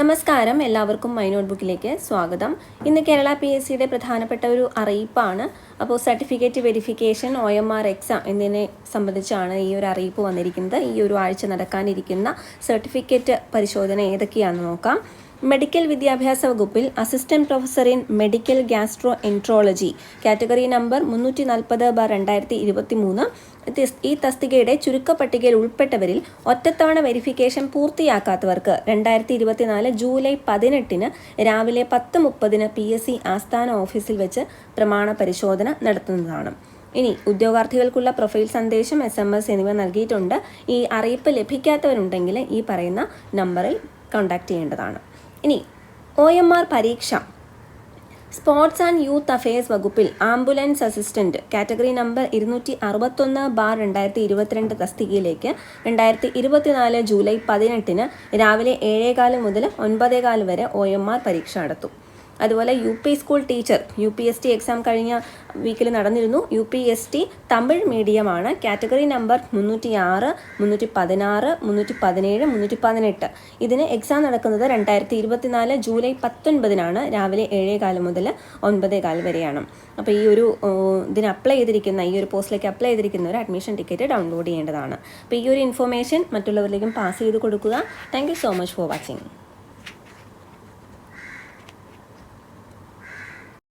നമസ്കാരം. എല്ലാവർക്കും മൈ നോട്ട്ബുക്കിലേക്ക് സ്വാഗതം. ഇന്ന് കേരള പി എസ് സിയുടെ പ്രധാനപ്പെട്ട ഒരു അറിയിപ്പാണ്. അപ്പോൾ certificate verification O M R exam എന്നതിനെ സംബന്ധിച്ചാണ് ഈ ഒരു അറിയിപ്പ് വന്നിരിക്കുന്നത്. ഈ ഒരു ആഴ്ച നടക്കാനിരിക്കുന്ന സർട്ടിഫിക്കറ്റ് പരിശോധന ഏതൊക്കെയാണെന്ന് നോക്കാം. മെഡിക്കൽ വിദ്യാഭ്യാസ വകുപ്പിൽ assistant professor in medical gastroenterology. Category number മുന്നൂറ്റി നാൽപ്പത് ബാർ രണ്ടായിരത്തി ഇരുപത്തി മൂന്ന് ഈ തസ്തികയുടെ ചുരുക്കപ്പട്ടികയിൽ ഉൾപ്പെട്ടവരിൽ ഒറ്റത്തവണ വെരിഫിക്കേഷൻ പൂർത്തിയാക്കാത്തവർക്ക് രണ്ടായിരത്തി ഇരുപത്തിനാല് ജൂലൈ പതിനെട്ടിന് രാവിലെ പത്ത് മുപ്പതിന് പി എസ് സി ആസ്ഥാന ഓഫീസിൽ വെച്ച് പ്രമാണ പരിശോധന നടത്തുന്നതാണ്. ഇനി ഉദ്യോഗാർത്ഥികൾക്കുള്ള പ്രൊഫൈൽ സന്ദേശം എസ് എം എസ് എന്നിവ നൽകിയിട്ടുണ്ട്. ഈ അറിയിപ്പ് ലഭിക്കാത്തവരുണ്ടെങ്കിൽ ഈ പറയുന്ന നമ്പറിൽ കോൺടാക്റ്റ് ചെയ്യേണ്ടതാണ്. ഇനി ഒ എം ആർ പരീക്ഷ. സ്പോർട്സ് ആൻഡ് യൂത്ത് അഫയേഴ്സ് വകുപ്പിൽ ആംബുലൻസ് അസിസ്റ്റന്റ് കാറ്റഗറി നമ്പർ ഇരുന്നൂറ്റി അറുപത്തൊന്ന് ബാർ രണ്ടായിരത്തി ഇരുപത്തിരണ്ട് തസ്തികയിലേക്ക് രണ്ടായിരത്തി ഇരുപത്തിനാല് ജൂലൈ പതിനെട്ടിന് രാവിലെ ഏഴേകാൽ മുതൽ ഒൻപതേകാൽ വരെ ഒ എം ആർ പരീക്ഷ നടത്തും. അതുപോലെ U P school teacher U P S T exam കഴിഞ്ഞ വീക്കിൽ നടന്നിരുന്നു. U P S T Tamil മീഡിയമാണ് category number മുന്നൂറ്റി ആറ് മുന്നൂറ്റി പതിനാറ് മുന്നൂറ്റി പതിനേഴ് മുന്നൂറ്റി പതിനെട്ട് ഇതിന് എക്സാം നടക്കുന്നത് രണ്ടായിരത്തി ഇരുപത്തിനാല് ജൂലൈ പത്തൊൻപതിനാണ്. രാവിലെ ഏഴേ കാലം മുതൽ ഒൻപതേ കാലം വരെയാണ്. അപ്പോൾ ഈ ഒരു ഇതിന് അപ്ലൈ ചെയ്തിരിക്കുന്ന ഈ ഒരു പോസ്റ്റിലേക്ക് അപ്ലൈ ചെയ്തിരിക്കുന്ന ഒരു അഡ്മിഷൻ ടിക്കറ്റ് ഡൗൺലോഡ് ചെയ്യേണ്ടതാണ്. അപ്പോൾ ഈ ഒരു ഇൻഫോർമേഷൻ മറ്റുള്ളവരിലേക്കും പാസ് ചെയ്ത് കൊടുക്കുക. Thank so much for watching